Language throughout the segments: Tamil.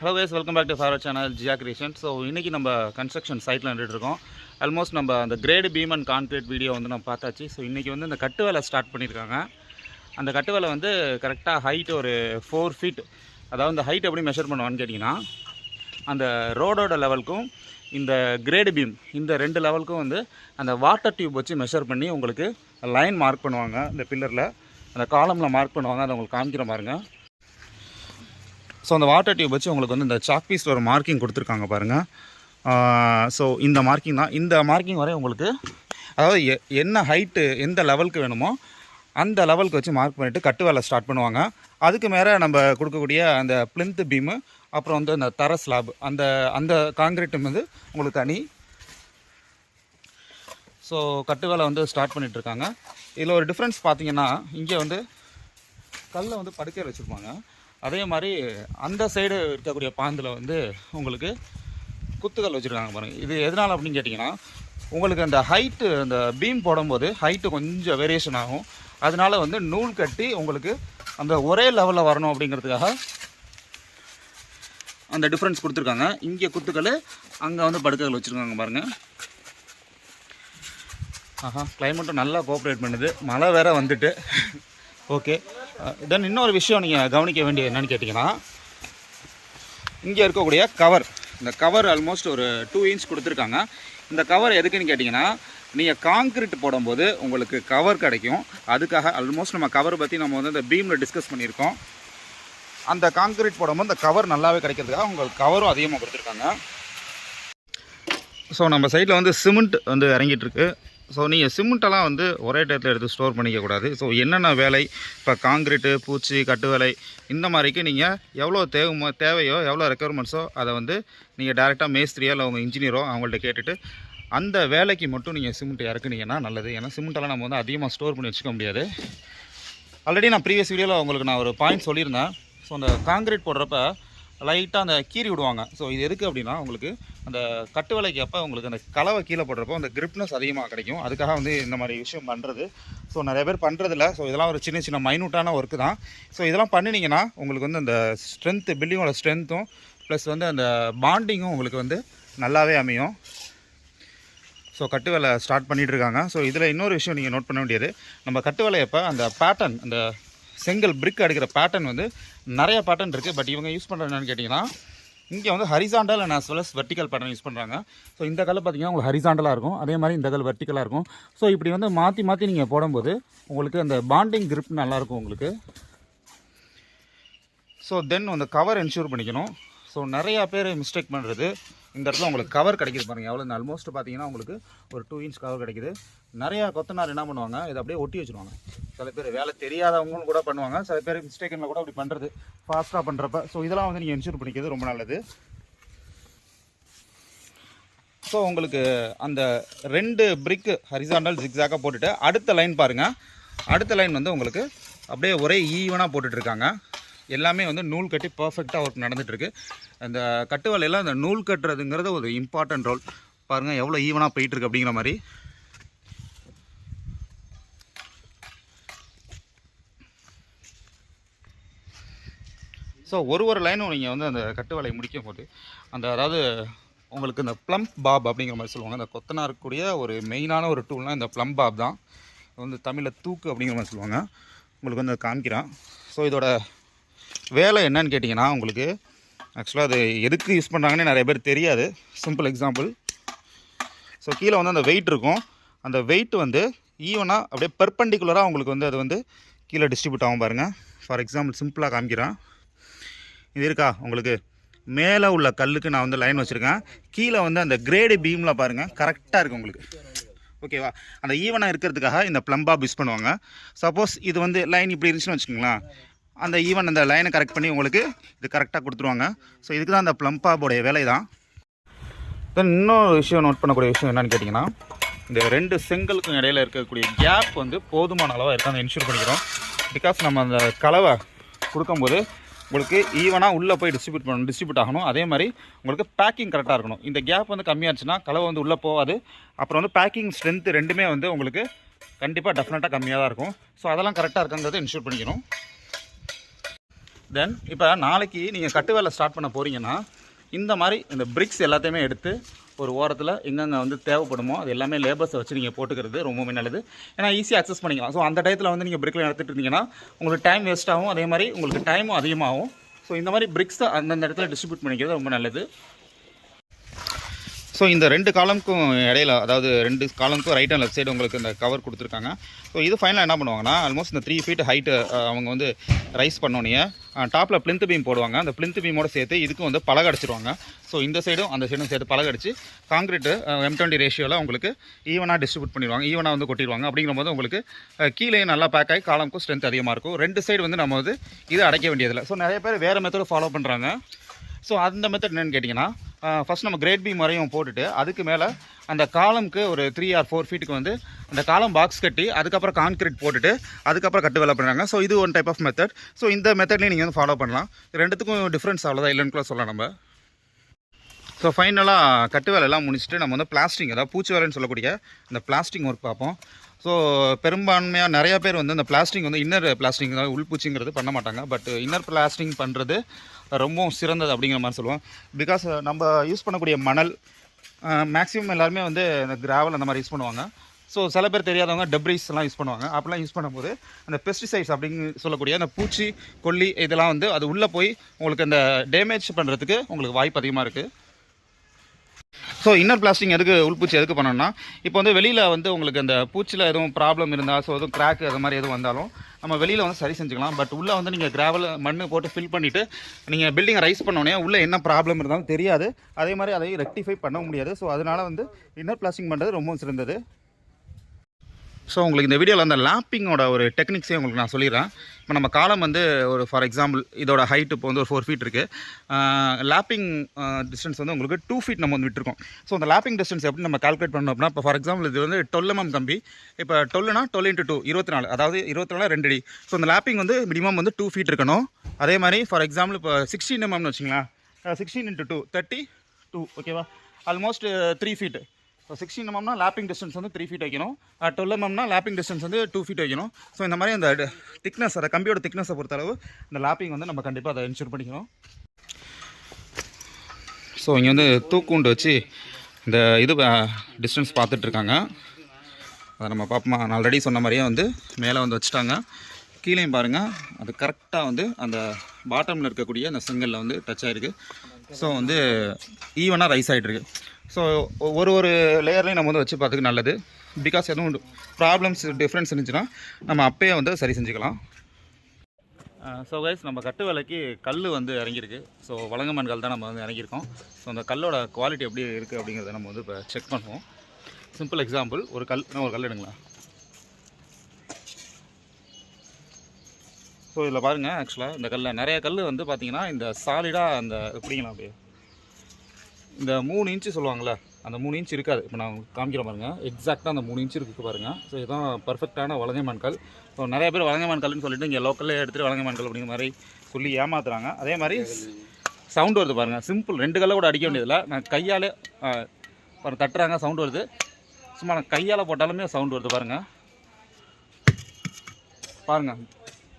Hello ways welcome back to forward channel Jia creation so இன்றைக்கி நம்ம கன்ஸ்ட்ரக்ஷன் சைட்டில் நின்றுட்டு இருக்கோம். ஆல்மோஸ்ட் நம்ம அந்த grade beam and concrete video வந்து நம்ம பார்த்தாச்சு. ஸோ இன்றைக்கி வந்து இந்த கட்டு வேலை ஸ்டார்ட் பண்ணியிருக்காங்க. அந்த கட்டு வேலை வந்து கரெக்டாக ஹைட் ஒரு ஃபோர் ஃபீட் அதாவது இந்த ஹைட் எப்படி மெஷர் பண்ணுவான்னு கேட்டிங்கன்னா அந்த ரோடோட லெவலுக்கும் இந்த கிரேடு பீம் இந்த ரெண்டு லெவலுக்கும் வந்து அந்த வாட்டர் டியூப் வச்சு மெஷர் பண்ணி உங்களுக்கு லைன் மார்க் பண்ணுவாங்க. இந்த பில்லரில் அந்த காலமில் மார்க் பண்ணுவாங்க. அதை உங்களுக்கு காமிக்கிற பாருங்கள் ஸோ அந்த வாட்டர் டியூப் வச்சு உங்களுக்கு வந்து இந்த சாக் பீஸில் ஒரு மார்க்கிங் கொடுத்துருக்காங்க பாருங்கள் ஸோ இந்த மார்க்கிங் தான். இந்த மார்க்கிங் வரை உங்களுக்கு அதாவது எ- என்ன ஹைட்டு எந்த லெவலுக்கு வேணுமோ அந்த லெவலுக்கு வச்சு மார்க் பண்ணிவிட்டு கட்டு வேலை ஸ்டார்ட் பண்ணுவாங்க. அதுக்கு மேலே நம்ம கொடுக்கக்கூடிய அந்த பிளிந்த் பீமு அப்புறம் வந்து அந்த தர ஸ்லாப் அந்த அந்த காங்கிரீட்டும் வந்து உங்களுக்கு தனி. ஸோ கட்டு வேலை வந்து ஸ்டார்ட் பண்ணிகிட்ருக்காங்க இதில் ஒரு டிஃப்ரென்ஸ் பார்த்தீங்கன்னா இங்கே வந்து கல்லை வந்து படுக்கையில் வச்சுருப்பாங்க. அதே மாதிரி அந்த சைடு இருக்கக்கூடிய பாந்தில் வந்து உங்களுக்கு குத்துக்கள் வச்சுருக்காங்க பாருங்கள் இது எதனால் அப்படின்னு கேட்டிங்கன்னா உங்களுக்கு அந்த ஹைட்டு அந்த பீம் போடும்போது ஹைட்டு கொஞ்சம் வேரியேஷன் ஆகும். அதனால வந்து நூல் கட்டி உங்களுக்கு அந்த ஒரே லெவலில் வரணும் அப்படிங்கிறதுக்காக அந்த டிஃப்ரென்ஸ் கொடுத்துருக்காங்க. இங்கே குத்துக்கள் அங்கே வந்து படுக்கைகள் வச்சுருக்காங்க பாருங்கள் ஆஹா கிளைமேட்டும் நல்லா கோஆப்ரேட் பண்ணுது. மழை வேறு வந்துட்டு. ஓகே தென் இன்னொரு விஷயம் நீங்கள் கவனிக்க வேண்டிய என்னன்னு கேட்டிங்கன்னா இங்கே இருக்கக்கூடிய கவர் இந்த கவர் ஆல்மோஸ்ட் ஒரு டூ இன்ச் கொடுத்துருக்காங்க. இந்த கவர் எதுக்குன்னு கேட்டிங்கன்னா நீங்கள் காங்க்ரீட் போடும்போது உங்களுக்கு கவர் கிடைக்கும். அதுக்காக ஆல்மோஸ்ட் நம்ம கவர் பற்றி நம்ம வந்து இந்த பீமில் டிஸ்கஸ் பண்ணியிருக்கோம். அந்த காங்க்ரீட் போடும்போது இந்த கவர் நல்லாவே கிடைக்கிறதுக்காக உங்களுக்கு கவரும் அதிகமாக கொடுத்துருக்காங்க. ஸோ நம்ம சைடில் வந்து சிமெண்ட் வந்து இறங்கிட்டுருக்கு ஸோ நீங்கள் சிமெண்ட்டெல்லாம் வந்து ஒரே டயத்தில் எடுத்து ஸ்டோர் பண்ணிக்க கூடாது. ஸோ என்னென்ன வேலை? இப்போ காங்கிரீட்டு பூச்சி கட்டு வேலை இந்த மாதிரிக்கு நீங்கள் எவ்வளோ தேவைமோ தேவையோ எவ்வளோ ரெக்குயர்மெண்ட்ஸோ அதை வந்து நீங்கள் டேரெக்டாக மேஸ்திரியோ இல்லை உங்கள் இன்ஜினியரோ அவங்கள்ட்ட கேட்டுட்டு அந்த வேலைக்கு மட்டும் நீங்கள் சிமெண்ட் இறக்குனீங்கன்னா நல்லது. ஏன்னா சிமெண்ட்டெல்லாம் நம்ம வந்து அதிகமாக ஸ்டோர் பண்ணி வச்சுக்க முடியாது. ஆல்ரெடி நான் ப்ரீவியஸ் வீடியோவில் உங்களுக்கு நான் ஒரு பாயிண்ட் சொல்லியிருந்தேன். ஸோ அந்த காங்கிரீட் போடுறப்ப லைட்டாக அந்த கீறி விடுவாங்க. ஸோ இது எதுக்கு அப்படின்னா உங்களுக்கு அந்த கட்டு வேலைக்கு அப்போ உங்களுக்கு அந்த கலவை கீழே போடுறப்போ அந்த கிரிப்னஸ் அதிகமாக கிடைக்கும். அதுக்காக வந்து இந்த மாதிரி விஷயம் பண்ணுறது ஸோ நிறைய பேர் பண்ணுறதில்ல ஸோ இதெல்லாம் ஒரு சின்ன சின்ன மைனூட்டான ஒர்க்கு தான். ஸோ இதெல்லாம் பண்ணினீங்கன்னா உங்களுக்கு வந்து அந்த ஸ்ட்ரென்த்து பில்டிங்கோட ஸ்ட்ரென்த்தும் ப்ளஸ் வந்து அந்த பாண்டிங்கும் உங்களுக்கு வந்து நல்லாவே அமையும். ஸோ கட்டு வேலை ஸ்டார்ட் பண்ணிகிட்ருக்காங்க இருக்காங்க. ஸோ இதில் இன்னொரு விஷயம் நீங்கள் நோட் பண்ண வேண்டியது நம்ம கட்டு வேலையப்போ அந்த பேட்டர்ன் அந்த செங்கல் பிரிக் அடிக்கிற பேட்டர்ன் வந்து நிறைய பேட்டர்ன் இருக்குது பட் இவங்க யூஸ் பண்ணுறது என்னன்னு கேட்டிங்கன்னா இங்கே வந்து horizontal and as well as vertical pattern use பண்ணுறாங்க ஸோ இந்த கல் பார்த்தீங்கன்னா உங்களுக்கு ஹரிசாண்டலாக இருக்கும். அதே மாதிரி இந்த கல் வெர்டிக்கலாக இருக்கும். ஸோ இப்படி வந்து மாற்றி மாற்றி நீங்கள் போடும்போது உங்களுக்கு அந்த பாண்டிங் கிரிப் நல்லாயிருக்கும் உங்களுக்கு. ஸோ தென் அந்த கவர் என்ஷூர் பண்ணிக்கணும். ஸோ நிறையா பேர் மிஸ்டேக் பண்ணுறது இந்த இடத்துல உங்களுக்கு கவர் கிடைக்குது பாருங்கள் எவ்வளோ ஆல்மோஸ்ட் பார்த்தீங்கன்னா உங்களுக்கு ஒரு டூ இன்ச் கவர் கிடைக்குது. நிறையா கொத்தனார் என்ன பண்ணுவாங்க? இதை அப்படியே ஒட்டி வச்சுருவாங்க. சில பேர் வேலை தெரியாதவங்களும் கூட பண்ணுவாங்க. சில பேர் மிஸ்டேக்கில் கூட அப்படி பண்ணுறது ஃபாஸ்ட்டாக பண்ணுறப்ப ஸோ இதெல்லாம் வந்து நீங்கள் இன்சூர் பண்ணிக்கிறது ரொம்ப நல்லது. ஸோ உங்களுக்கு அந்த ரெண்டு பிரிக்கு ஹரிசாண்டல் ஜிக்ஸாக்காக போட்டுட்டு அடுத்த லைன் பாருங்கள் அடுத்த லைன் வந்து உங்களுக்கு அப்படியே ஒரே ஈவனாக போட்டுட்ருக்காங்க எல்லாமே வந்து நூல் கட்டி பர்ஃபெக்டாக ஒர்க் நடந்துகிட்ருக்கு அந்த கட்டு வேலையில் அந்த நூல் கட்டுறதுங்கிறது ஒரு இம்பார்ட்டன்ட் ரோல் பாருங்கள் எவ்வளோ ஈவனாக போயிட்டுருக்கு அப்படிங்கிற மாதிரி. ஸோ ஒரு ஒரு லைனும் நீங்கள் வந்து அந்த கட்டு வேலையை முடிக்கும் போது அந்த அதாவது உங்களுக்கு இந்த ப்ளம் பாப் அப்படிங்கிற மாதிரி சொல்லுவாங்க. அந்த கொத்தனாருக்குரிய ஒரு மெயினான ஒரு டூல்னால் இந்த ப்ளம் பாப் தான். வந்து தமிழில் தூக்கு அப்படிங்கிற மாதிரி சொல்லுவாங்க. உங்களுக்கு வந்து காமிக்கிறான். ஸோ இதோட வேலை என்னன்னு கேட்டிங்கன்னா உங்களுக்கு ஆக்சுவலாக அது எதுக்கு யூஸ் பண்ணுறாங்கன்னு நிறைய பேர் தெரியாது. சிம்பிள் எக்ஸாம்பிள் ஸோ கீழே வந்து அந்த வெயிட் இருக்கும். அந்த வெயிட் வந்து ஈவனாக அப்படியே பெர்பண்டிகுலராக உங்களுக்கு வந்து அது வந்து கீழே டிஸ்ட்ரிபியூட் ஆகும் பாருங்கள் ஃபார் எக்ஸாம்பிள் சிம்பிளாக காமிக்கிறேன். இது இருக்கா? உங்களுக்கு மேலே உள்ள கல்லுக்கு நான் வந்து லைன் வச்சுருக்கேன். கீழே வந்து அந்த கிரேடு பீமில் பாருங்கள் கரெக்டாக இருக்குது உங்களுக்கு. ஓகேவா அந்த ஈவனாக இருக்கிறதுக்காக இந்த ப்ளம்பாப் யூஸ் பண்ணுவாங்க. சப்போஸ் இது வந்து லைன் இப்படி இருந்துச்சுன்னு வச்சுக்கோங்களேன். அந்த ஈவன் அந்த லைனை கரெக்ட் பண்ணி உங்களுக்கு இது கரெக்டாக கொடுத்துருவாங்க. ஸோ இதுக்கு தான் அந்த ப்ளம்பாபோடைய வேலை தான். தென் இன்னொரு விஷயம் நோட் பண்ணக்கூடிய விஷயம் என்னென்னு கேட்டிங்கன்னா இந்த ரெண்டு செங்கலுக்கும் இடையில இருக்கக்கூடிய கேப் வந்து போதுமான அளவாக இருக்குது அந்த இன்ஷூர் பண்ணிக்கிறோம். பிகாஸ் நம்ம அந்த கலவை கொடுக்கும்போது உங்களுக்கு ஈவனாக உள்ளே போய் டிஸ்ட்ரிபியூட் பண்ணணும் டிஸ்ட்ரிபியூட் ஆகணும். அதே மாதிரி உங்களுக்கு பேக்கிங் கரெக்டாக இருக்கணும். இந்த கேப் வந்து கம்மியாச்சுன்னா கலவை வந்து உள்ளே போகாது. அப்புறம் வந்து பேக்கிங் ஸ்ட்ரென்த்து ரெண்டுமே வந்து உங்களுக்கு கண்டிப்பாக டெஃபினட்டாக கம்மியாக தான் இருக்கும். ஸோ அதெல்லாம் கரெக்டாக இருக்குங்கிறத இன்ஷூர் பண்ணிக்கணும். தென் இப்போ நாளைக்கு நீங்கள் கட்டு வேலை ஸ்டார்ட் பண்ண போகிறீங்கன்னா இந்த மாதிரி இந்த பிரிக்ஸ் எல்லாத்தையுமே எடுத்து ஒரு ஓரத்தில் எங்கெங்கே வந்து தேவைப்படுமோ அது எல்லாமே லேபர்ஸை வச்சு நீங்கள் போட்டுக்கிறது ரொம்பவுமே நல்லது. ஏன்னா ஈஸியாக அக்சஸ் பண்ணிக்கலாம். ஸோ அந்த டயத்தில் வந்து நீங்கள் பிரிக்கில் எடுத்துகிட்டு இருந்தீங்கன்னா உங்களுக்கு டைம் வேஸ்ட் ஆகும். அதே மாதிரி உங்களுக்கு டைமும் அதிகமாகும். ஸோ இந்த மாதிரி பிரிக்ஸை அந்தந்த இடத்துல டிஸ்ட்ரிபியூட் பண்ணிக்கிறது ரொம்ப நல்லது. ஸோ இந்த ரெண்டு காலமுக்கும் இடையில அதாவது ரெண்டு காலமுக்கும் ரைட் அண்ட் லெஃப்ட் சைடு உங்களுக்கு இந்த கவர் கொடுத்துருக்காங்க. ஸோ இது ஃபைனலாக என்ன பண்ணுவாங்கன்னா ஆல்மோஸ்ட் இந்த த்ரீ ஃபீட் ஹைட்டு அவங்க வந்து ரைஸ் பண்ணோன்னே டாப்பில் பிளிந்த் பீம் போடுவாங்க. அந்த பிளிந்த் பீமோட சேர்த்து இதுக்கும் வந்து பலகை அடிச்சிருவாங்க ஸோ இந்த சைடும் அந்த சைடும் சேர்த்து பழகடிச்சு அடிச்சு காங்கிரீட்டு எம் டுவெண்ட்டி ரேஷியோவில் உங்களுக்கு ஈவனாக டிஸ்ட்ரிபியூட் பண்ணிடுவாங்க. ஈவனாக வந்து கொட்டிடுவாங்க. அப்படிங்கிற போது உங்களுக்கு கீழே நல்லா பேக் ஆகி காலமுக்கும் ஸ்ட்ரென்த் அதிகமாக இருக்கும். ரெண்டு சைடு வந்து நம்ம வந்து இதை அடைக்க வேண்டியதில்லை. ஸோ நிறைய பேர் வேறு மெத்தடு ஃபாலோ பண்ணுறாங்க ஸோ அந்த மெத்தட் என்னென்னு கேட்டிங்கன்னா ஃபஸ்ட் நம்ம கிரேட் பி முறையும் போட்டுட்டு அதுக்கு மேலே அந்த காலம்க்கு ஒரு த்ரீ ஆர் ஃபோர் ஃபீட்டுக்கு வந்து அந்த காலம் பாக்ஸ் கட்டி அதுக்கப்புறம் கான்கிரீட் போட்டுட்டு அதுக்கப்புறம் கட்டு வேலை பண்ணுறாங்க ஸோ இது one type of method so இந்த மெத்தட்லேயும் நீங்கள் வந்து ஃபாலோ பண்ணலாம். ரெண்டுத்துக்கும் டிஃப்ரென்ஸ் அவ்வளோதான் இல்லைன்னு கூட சொல்லலாம் நம்ம. ஸோ ஃபைனலாக கட்டு வேலையெல்லாம் முடிச்சுட்டு நம்ம வந்து பிளாஸ்டிங் அதாவது பூச்சி வேலைன்னு சொல்லக்கூடிய இந்த பிளாஸ்டிங் ஒர்க் பார்ப்போம். ஸோ பெரும்பான்மையாக நிறையா பேர் வந்து இந்த பிளாஸ்டிங் வந்து இன்னர் பிளாஸ்டிங் அதாவது உள்பூச்சிங்கிறது பண்ண மாட்டாங்க. பட் இன்னர் பிளாஸ்டிங் பண்ணுறது ரொம்பவும் சிறந்தது அப்படிங்கிற மாதிரி சொல்லுவோம். பிகாஸ் நம்ம யூஸ் பண்ணக்கூடிய மணல் மேக்ஸிமம் எல்லாருமே வந்து இந்த கிராவல் அந்த மாதிரி யூஸ் பண்ணுவாங்க. ஸோ சில பேர் தெரியாதவங்க டெப்ரிஸ்லாம் யூஸ் பண்ணுவாங்க. அப்படிலாம் யூஸ் பண்ணும்போது அந்த பெஸ்டிசைட்ஸ் அப்படின்னு சொல்லக்கூடிய அந்த பூச்சி கொல்லி இதெல்லாம் வந்து அது உள்ளே போய் உங்களுக்கு அந்த டேமேஜ் பண்ணுறதுக்கு உங்களுக்கு வாய்ப்பு அதிகமாக இருக்குது ஸோ இன்னர் பிளாஸ்டிங் எதுக்கு உள்பூச்சி எதுக்கு பண்ணணும்னா இப்போ வந்து வெளியில் வந்து உங்களுக்கு அந்த பூச்சியில் எதுவும் ப்ராப்ளம் இருந்தால் ஸோ எதுவும் கிராக் அது மாதிரி எதுவும் வந்தாலும் நம்ம வெளியில் வந்து சரி செஞ்சுக்கலாம். பட் உள்ளே வந்து நீங்கள் கிராவல் மண் போட்டு ஃபில் பண்ணிவிட்டு நீங்கள் பில்டிங்கை ரைஸ் பண்ணோடனே உள்ளே என்ன ப்ராப்ளம் இருந்தாலும் தெரியாது. அதே மாதிரி அதையும் ரெக்டிஃபை பண்ண முடியாது. ஸோ அதனால் வந்து இன்னர் பிளாஸ்டிங் பண்ணுறது ரொம்பவும் சிறந்தது. ஸோ உங்களுக்கு இந்த வீடியோவில் அந்த லேப்பிங்கோட ஒரு டெக்னிக்ஸே உங்களுக்கு நான் சொல்லிடுறேன். இப்போ நம்ம காலம் வந்து ஒரு ஃபார் எக்ஸாம்பிள் இதோட ஹைட் இப்போ வந்து ஒரு ஃபோர் ஃபீட் இருக்குது லேப்பிங் டிஸ்டன்ஸ் வந்து உங்களுக்கு டூ ஃபீட் நம்ம வந்து விட்டுருக்கோம். ஸோ அந்த லேப்பிங் டிஸ்டன்ஸ் எப்படி நம்ம கால்குலேட் பண்ணோம் அப்படின்னா இப்போ ஃபார் எக்ஸாம்பிள் இது வந்து டுவெல் எம்எம் mm கம்பி இப்போ டுவெல்னா டுவெல் இன்ட்டு டூ இருபத்தி நாலு அதாவது இருபத்தி நாலு ரெண்டு அடி. ஸோ அந்த லேப்பிங் வந்து மினிமம் வந்து டூ ஃபீட் இருக்கணும். அதே மாதிரி ஃபார் எக்ஸாம்பிள் இப்போ சிக்ஸ்டீன் எம்எம்னு வச்சுங்களேன். Sixteen into two thirty two ஓகேவா almost three feet so sixteen எம்எம்னா lapping distance வந்து த்ரீ ஃபீட் வைக்கணும். டுவெல் எம்எம்னா லேப்பிங் டிஸ்டன்ஸ் வந்து டூ ஃபீட் வைக்கணும். ஸோ இந்த மாதிரி அந்த திக்னஸ் அந்த கம்பியோட திக்னஸை பொறுத்தளவு இந்த லேப்பிங் வந்து நம்ம கண்டிப்பாக அதை இன்ஷூர் பண்ணிக்கணும். ஸோ இங்கே வந்து தூக்குண்டு வச்சு இந்த இது டிஸ்டன்ஸ் பார்த்துட்ருக்காங்க அதை நம்ம பார்ப்போமா நான் ஆல்ரெடி சொன்ன மாதிரியே வந்து மேலே வந்து வச்சுட்டாங்க. கீழேயும் பாருங்கள் அது கரெக்டாக வந்து அந்த பாட்டமில் இருக்கக்கூடிய அந்த செங்கலில் வந்து டச் ஆகிருக்கு ஸோ வந்து ஈவனாக ரைஸ் ஆகிட்டுருக்கு ஸோ ஒரு ஒரு லேயர்லையும் நம்ம வந்து வச்சு பார்த்துக்கு நல்லது. பிகாஸ் எதுவும் ப்ராப்ளம்ஸ் டிஃப்ரென்ஸ் இருந்துச்சுன்னா நம்ம அப்பயே வந்து சரி செஞ்சுக்கலாம். ஸோ கைஸ் நம்ம கட்டு வேலைக்கு கல் வந்து இறங்கியிருக்கு. ஸோ வழங்கமன் கல் தான் நம்ம வந்து இறங்கியிருக்கோம். ஸோ அந்த கல்லோட குவாலிட்டி எப்படி இருக்குது அப்படிங்கிறத நம்ம வந்து இப்போ செக் பண்ணுவோம். சிம்பிள் எக்ஸாம்பிள் ஒரு கல் நான் ஒரு கல் எடுங்களேன். ஸோ இதில் பாருங்கள் ஆக்சுவலாக இந்த கல்லில் நிறைய கல் வந்து பார்த்தீங்கன்னா இந்த சாலிடாக அந்த எப்படிங்களா அப்படியே. இந்த மூணு இன்ச்சு சொல்லுவாங்கள்ல அந்த மூணு இன்ச் இருக்காது. இப்போ நான் காமிக்கிற பாருங்கள் எக்ஸாக்டாக அந்த மூணு இன்ச் இருக்குது பாருங்கள் ஸோ இதுதான் பர்ஃபெக்டான வலங்கைமான் கல் ஸோ நிறைய பேர் வலங்கைமான் கல்னு சொல்லிட்டு இங்கே லோக்கல்லே எடுத்துகிட்டு வலங்கைமான் கல் அப்படிங்கிற மாதிரி சொல்லி ஏமாத்துறாங்க. அதே மாதிரி சவுண்ட் வருது பாருங்கள் சிம்பிள் ரெண்டு கல்லை கூட அடிக்க வேண்டியதில்லை. நான் கையாலே பாருங்கள் தட்டுறாங்க சவுண்ட் வருது. சும்மா நான் கையால் போட்டாலுமே சவுண்ட் வருது பாருங்கள் பாருங்கள்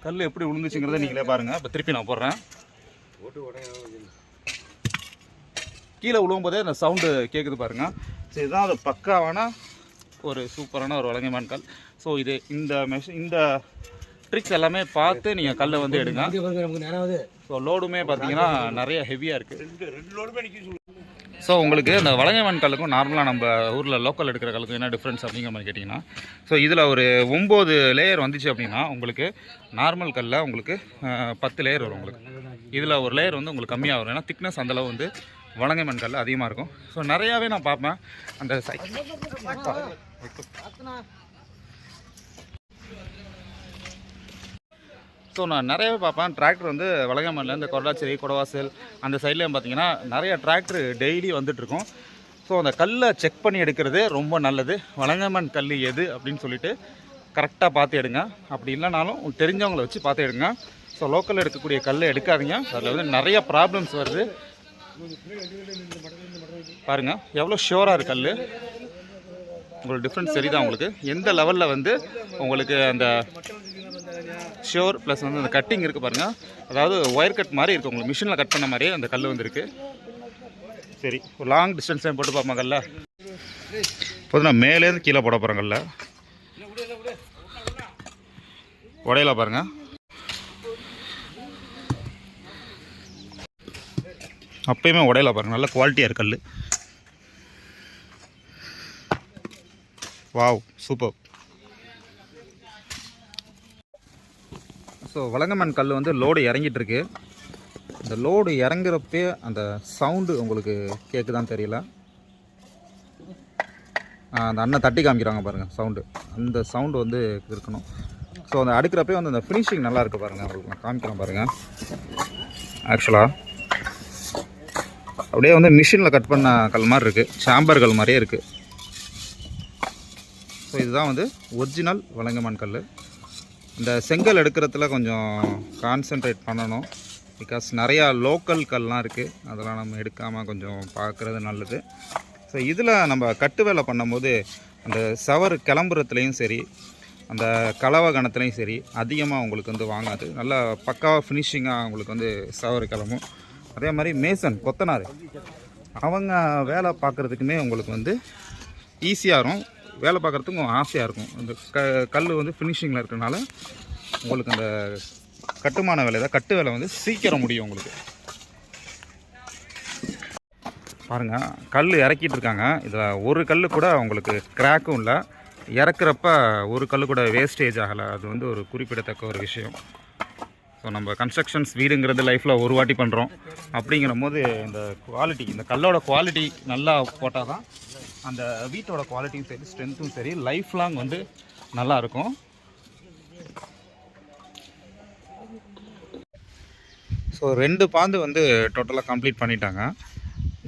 கல் எப்படி விழுந்துச்சுங்கிறத நீங்களே பாருங்கள் இப்போ திருப்பி நான் போடுறேன். கீழே விழும்போதே அந்த சவுண்டு கேட்குது பாருங்க. ஸோ இதுதான் அது பக்காவான ஒரு சூப்பரான ஒரு வழங்கமான் கல் ஸோ இது இந்த மெஷின் இந்த ட்ரிக்ஸ் எல்லாமே பார்த்து நீங்கள் கல்லை வந்து எடுங்க. ஸோ லோடுமே பார்த்தீங்கன்னா நிறைய ஹெவியாக இருக்குது ஸோ உங்களுக்கு இந்த வழங்கமான் கல்லுக்கும் நார்மலாக நம்ம ஊரில் லோக்கல் எடுக்கிற கல்லுக்கும் என்ன டிஃப்ரென்ஸ் அப்படிங்கிற மாதிரி கேட்டிங்கன்னா ஸோ இதில் ஒரு ஒம்பது லேயர் வந்துச்சு அப்படின்னா உங்களுக்கு நார்மல் கல்லில் உங்களுக்கு பத்து லேயர் வரும் உங்களுக்கு. இதில் ஒரு லேயர் வந்து உங்களுக்கு கம்மியாக வரும். ஏன்னா திக்னஸ் அந்தளவு வந்து வழங்கை மண்கல் அதிகமாக இருக்கும். ஸோ நிறையாவே நான் பார்ப்பேன். அந்த சைக்கிள் ஸோ நான் நிறையவே பார்ப்பேன். டிராக்டர் வந்து வழங்கமல்ல இந்த கொரடாச்சேரி கொடவாசல் அந்த சைட்லேயும் பார்த்தீங்கன்னா நிறைய டிராக்டர் டெய்லி வந்துட்டுருக்கும் ஸோ அந்த கல்லை செக் பண்ணி எடுக்கிறது ரொம்ப நல்லது. வழங்கமன் கல் எது அப்படின்னு சொல்லிட்டு கரெக்டாக பார்த்து எடுங்க. அப்படி இல்லைனாலும் தெரிஞ்சவங்களை தெரிஞ்சவங்கள வச்சு பார்த்து எடுங்க. ஸோ லோக்கலில் எடுக்கக்கூடிய கல்லை எடுக்காதீங்க. அதில் வந்து நிறைய ப்ராப்ளம்ஸ் வருது. பாருங்க எவ்வளோ ஷியோராக இருக்கு கல் உங்களுக்கு டிஃப்ரென்ஸ் தெரியுதா உங்களுக்கு? எந்த லெவலில் வந்து உங்களுக்கு அந்த ஷோர் ப்ளஸ் வந்து அந்த கட்டிங் இருக்குது பாருங்கள் அதாவது ஒயர் கட் மாதிரி இருக்குது உங்களுக்கு. மிஷினில் கட் பண்ண மாதிரியே அந்த கல் வந்துருக்கு. சரி ஒரு லாங் டிஸ்டன்ஸ் போட்டு பார்ப்போம் கல்ல. இப்போது நான் மேலேருந்து கீழே போட போகிறேன் கல்ல. உடையில பாருங்கள் அப்பயுமே உடையில பாருங்கள் நல்ல குவாலிட்டியாக இருக்கு கல் வாவ் சூப்பர் ஸோ வளங்கமன் கல் வந்து லோடு இறங்கிட்டுருக்கு. இந்த லோடு இறங்குறப்பே அந்த சவுண்டு உங்களுக்கு கேட்குதான்னு தெரியல. அந்த அண்ணன் தட்டி காமிக்கிறாங்க பாருங்கள் சவுண்டு அந்த சவுண்டு வந்து இருக்கணும். ஸோ அந்த அடுக்கிறப்பே வந்து அந்த ஃபினிஷிங் நல்லா இருக்குது பாருங்கள் உங்களுக்கு நான் காமிக்கிறேன் பாருங்கள் ஆக்சுவலாக அப்படியே வந்து மிஷினில் கட் பண்ண கல் மாதிரி இருக்குது சாம்பர் கல் மாதிரியே இருக்குது ஸோ இதுதான் வந்து ஒரிஜினல் வழங்கமன் கல் இந்த செங்கல் எடுக்கிறதுல கொஞ்சம் கான்சென்ட்ரேட் பண்ணணும். பிகாஸ் நிறையா லோக்கல் கல்லாம் இருக்குது அதெல்லாம் நம்ம எடுக்காமல் கொஞ்சம் பார்க்குறது நல்லது. ஸோ இதில் நம்ம கட்டு வேலை பண்ணும்போது அந்த சவர் கிளம்புறத்துலேயும் சரி அந்த கலவை கணத்துலேயும் சரி அதிகமாக உங்களுக்கு வந்து வாங்காது. நல்லா பக்காவாக ஃபினிஷிங்காக உங்களுக்கு வந்து சவர் கிளம்பும். அதே மாதிரி மேசன் கொத்தனார். அவங்க வேலை பார்க்குறதுக்குமே உங்களுக்கு வந்து ஈஸியாக இருக்கும். வேலை பார்க்குறதுக்கும் ஆசையாக இருக்கும். இந்த க கல் வந்து ஃபினிஷிங்கில் இருக்கிறனால உங்களுக்கு அந்த கட்டுமான வேலை தான் கட்டு வேலை வந்து சீக்கிரம் முடியும் உங்களுக்கு. பாருங்கள் கல் இறக்கிட்டு இருக்காங்க. இதில் ஒரு கல் கூட உங்களுக்கு கிராக்கும் இல்லை. இறக்குறப்ப ஒரு கல் கூட வேஸ்டேஜ் ஆகலை. அது வந்து ஒரு குறிப்பிடத்தக்க ஒரு விஷயம். ஸோ நம்ம கன்ஸ்ட்ரக்ஷன்ஸ் வீடுங்கிறது லைஃப்பில் ஒரு வாட்டி பண்ணுறோம் அப்படிங்கிற போது இந்த குவாலிட்டி இந்த கல்லோட குவாலிட்டி நல்லா போட்டால் தான் அந்த வீட்டோட குவாலிட்டியும் சரி ஸ்ட்ரென்த்தும் சரி லைஃப் லாங் வந்து நல்லாயிருக்கும் ஸோ ரெண்டு பாந்து வந்து டோட்டலாக கம்ப்ளீட் பண்ணிட்டாங்க.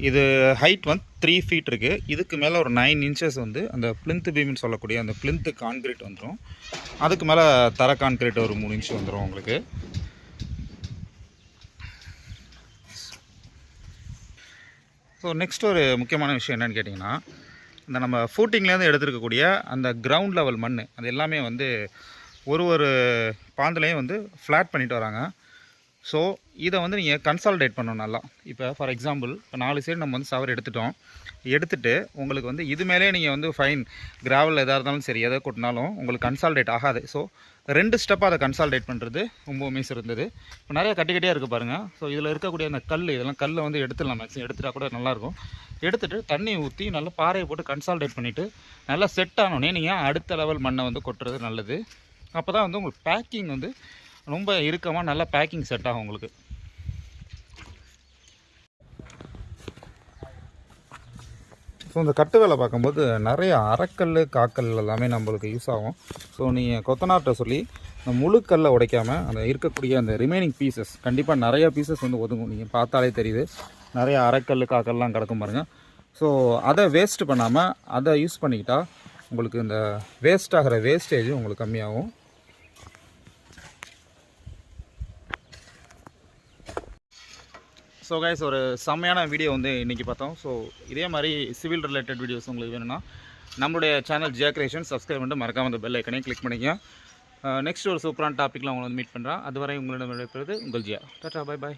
இது ஹைட் வந்து த்ரீ ஃபீட் இருக்குது இதுக்கு மேலே ஒரு நைன் இன்ச்சஸ் வந்து அந்த பிளிந்த் பீம்னு சொல்லக்கூடிய அந்த பிளிந்த் கான்கிரீட் வந்துடும் அதுக்கு மேலே தர கான்கிரீட் ஒரு மூணு இன்ச் வந்துடும் உங்களுக்கு. ஸோ நெக்ஸ்ட் ஒரு முக்கியமான விஷயம் என்னென்னு கேட்டிங்கன்னா இந்த நம்ம ஃபூட்டிங்லேருந்து எடுத்துருக்கக்கூடிய அந்த கிரவுண்ட் லெவல் மண் அது எல்லாமே வந்து ஒரு ஒரு பாந்துலேயும் வந்து ஃப்ளாட் பண்ணிட்டு வராங்க. ஸோ இதை வந்து நீங்கள் கன்சால்டேட் பண்ணணும் நல்லா. இப்போ ஃபார் எக்ஸாம்பிள் இப்போ நாலு சைடு நம்ம வந்து சவர் எடுத்துட்டோம். எடுத்துட்டு உங்களுக்கு வந்து இது மேலே நீங்கள் வந்து ஃபைன் கிராவல் எதாக இருந்தாலும் சரி எதை கொட்டினாலும் உங்களுக்கு கன்சால்டேட் ஆகாது. ஸோ ரெண்டு ஸ்டெப்பாக அதை கன்சால்டேட் பண்ணுறது ரொம்பவுமே சிறந்தது இப்போ நிறைய கட்டி கட்டியாக இருக்குது பாருங்கள் ஸோ இதில் இருக்கக்கூடிய அந்த கல் இதெல்லாம் கல்லை வந்து எடுத்துடலாம் மேக்ஸிமம் எடுத்துட்டா கூட நல்லாயிருக்கும் எடுத்துகிட்டு தண்ணி ஊற்றி நல்லா பாறையை போட்டு கன்சால்டேட் பண்ணிவிட்டு நல்லா செட் ஆனோடனே நீங்கள் அடுத்த லெவல் மண்ணை வந்து கொட்டுறது நல்லது. அப்போ தான் வந்து உங்களுக்கு பேக்கிங் வந்து ரொம்ப இறுக்கமாக நல்லா பேக்கிங் செட் ஆகும் உங்களுக்கு. ஸோ இந்த கட்டு வேலை பார்க்கும்போது நிறைய அறக்கல் காக்கல் எல்லாமே நம்மளுக்கு யூஸ் ஆகும். ஸோ நீங்கள் கொத்தனார்கிட்ட சொல்லி இந்த முழுக்கல்லை உடைக்காமல் அந்த இருக்கக்கூடிய அந்த ரிமைனிங் பீசஸ் கண்டிப்பாக நிறைய பீசஸ் வந்து ஒதுங்கும். நீங்கள் பார்த்தாலே தெரியுது. நிறைய அறக்கல் காக்கல்லாம் கிடக்கும் பாருங்கள் ஸோ அதை வேஸ்ட் பண்ணாமல் அதை யூஸ் பண்ணிக்கிட்டால் உங்களுக்கு இந்த வேஸ்ட் ஆகிற வேஸ்டேஜும் உங்களுக்கு கம்மியாகும். ஸோ கைஸ் ஒரு செம்மையான வீடியோ வந்து இன்றைக்கி பார்த்தோம். ஸோ இதே மாதிரி சிவில் ரிலேட்டட் வீடியோஸ் உங்களுக்கு வேணும்னா நம்மளுடைய சேனல் ஜியா கிரியேஷன் சப்ஸ்கிரைப் பண்ணிட்டு மறக்காமல் அந்த பெல் ஐக்கனையும் கிளிக் பண்ணிக்கங்க. Uh, நெக்ஸ்ட் ஒரு சூப்பரான டாப்பிக்கில் உங்களை வந்து மீட் பண்ணுறேன் அதுவரை உங்களிடம் விடைபெறுவது உங்கள் ஜியா டாட்டா பை பாய்